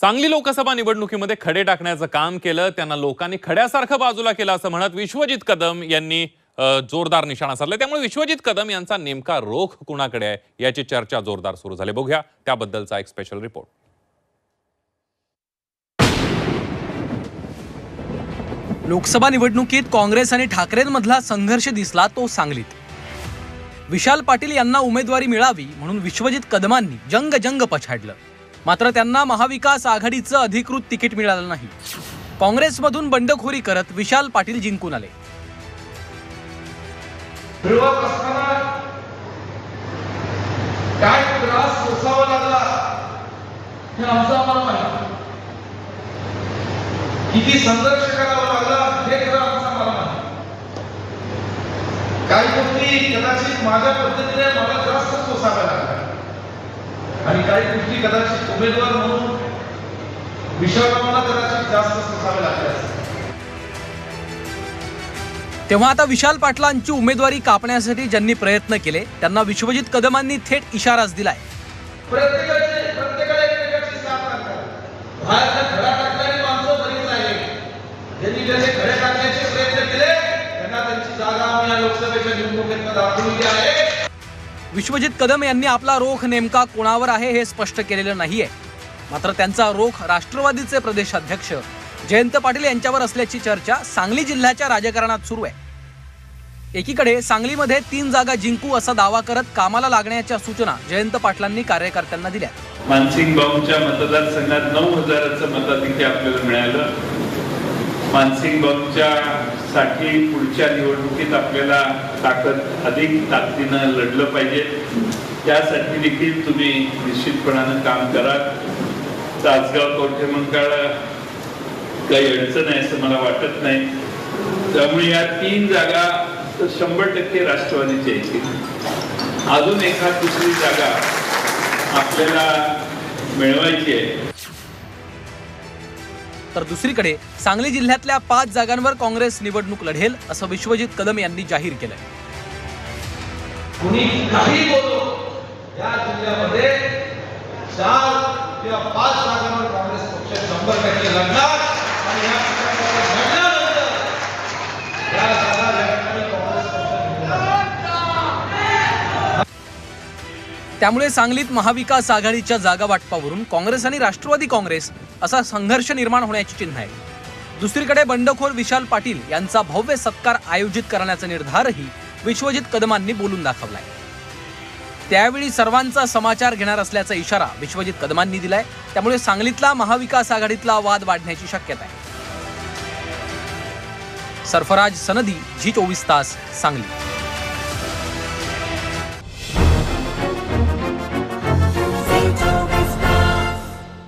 सांगली लोकसभा निवडणुकीमध्ये खडे टाकण्याचं काम केलं त्यांना लोकांनी खड्यासारखं बाजूला केलं असं म्हणत विश्वजित कदम यांनी जोरदार निशाणा साधला. त्यामुळे विश्वजित कदम यांचा नेमका रोख कुणाकडे आहे याची चर्चा जोरदार सुरू झाली. बघूया त्याबद्दलचा एक स्पेशल रिपोर्ट लोकसभा निवडणुकीत काँग्रेस आणि ठाकरेंमधला संघर्ष दिसला तो सांगलीत. विशाल पाटील यांना उमेदवारी मिळावी म्हणून विश्वजित कदमांनी जंग जंग पछाडलं. मात्र त्यांना महाविकास आघाडीचं अधिकृत तिकीट मिळालं नाही. काँग्रेसमधून बंडखोरी करत विशाल पाटील जिंकून आले. काय त्रास सोसावा लागला हे आमचं आम्हाला माहिती किती संघर्ष करावा लागला हे खरं आमचं आम्हाला माहिती काही गोष्टी कदाचित माझ्या पद्धतीने मला त्रास सोसाव्या लागला आणि काही गोष्टी कदाचित उमेदवार म्हणून विशाळाला कदाचित जास्त सोसाव्या लागल्या असतील. तेव्हा आता विशाल पाटलांची उमेदवारी कापण्यासाठी ज्यांनी प्रयत्न केले त्यांना विश्वजित कदमांनी थेट इशाराच दिलाय. प्रयत्न केले त्यांना त्यांची जागा आम्ही या लोकसभेच्या निवडणुकीत आहे. विश्वजित कदम यांनी आपला रोख नेमका कोणावर आहे हे स्पष्ट केलेलं नाहीये. मात्र त्यांचा रोख राष्ट्रवादीचे प्रदेशाध्यक्ष जयंत पाटील यांच्यावर असल्याची चर्चा सांगली जिल्ह्याच्या राजकारणात सुरू आहे. एकीकडे सांगलीमध्ये तीन जागा जिंकू असा दावा करत कामाला लागण्याच्या सूचना जयंत पाटलांनी कार्यकर्त्यांना दिल्या. मानसिंग भाऊंच्या मतदारसंघात नऊ हजाराचं मताधिक्य आपल्याला मिळालं. मानसिंग भाऊंच्या साठी पुढच्या निवडणुकीत आपल्याला ताकद अधिक ताकदीनं लढलं पाहिजे. त्यासाठी देखील तुम्ही निश्चितपणानं काम करा. तासगाव कवठे मंकाळ काही अडचण आहे असं मला वाटत नाही. त्यामुळे या तीन जागा शंभर टक्के राष्ट्रवादीच्या येतील अजून एखाद दुसरी जागा आपल्याला मिळवायची आहे. तर दुसरीकडे सांगली जिल्ह्यातल्या पाच जागांवर काँग्रेस निवडणूक लढेल असं विश्वजित कदम यांनी जाहीर केलंय. कुणी या जिल्ह्यामध्ये चार किंवा पाच जागांवर काँग्रेस पक्ष शंभर त्यामुळे सांगलीत महाविकास आघाडीच्या जागा वाटपावरून काँग्रेस आणि राष्ट्रवादी काँग्रेस असा संघर्ष निर्माण होण्याची चिन्ह आहे. दुसरीकडे बंडखोर विशाल पाटील यांचा भव्य सत्कार आयोजित करण्याचा निर्धारही विश्वजित कदमांनी बोलून दाखवलाय. त्यावेळी सर्वांचा समाचार घेणार असल्याचा इशारा विश्वजित कदमांनी दिलाय. त्यामुळे सांगलीतला महाविकास आघाडीतला वाद वाढण्याची शक्यता आहे. सरफराज सनदी झी चोवीस तास सांगली.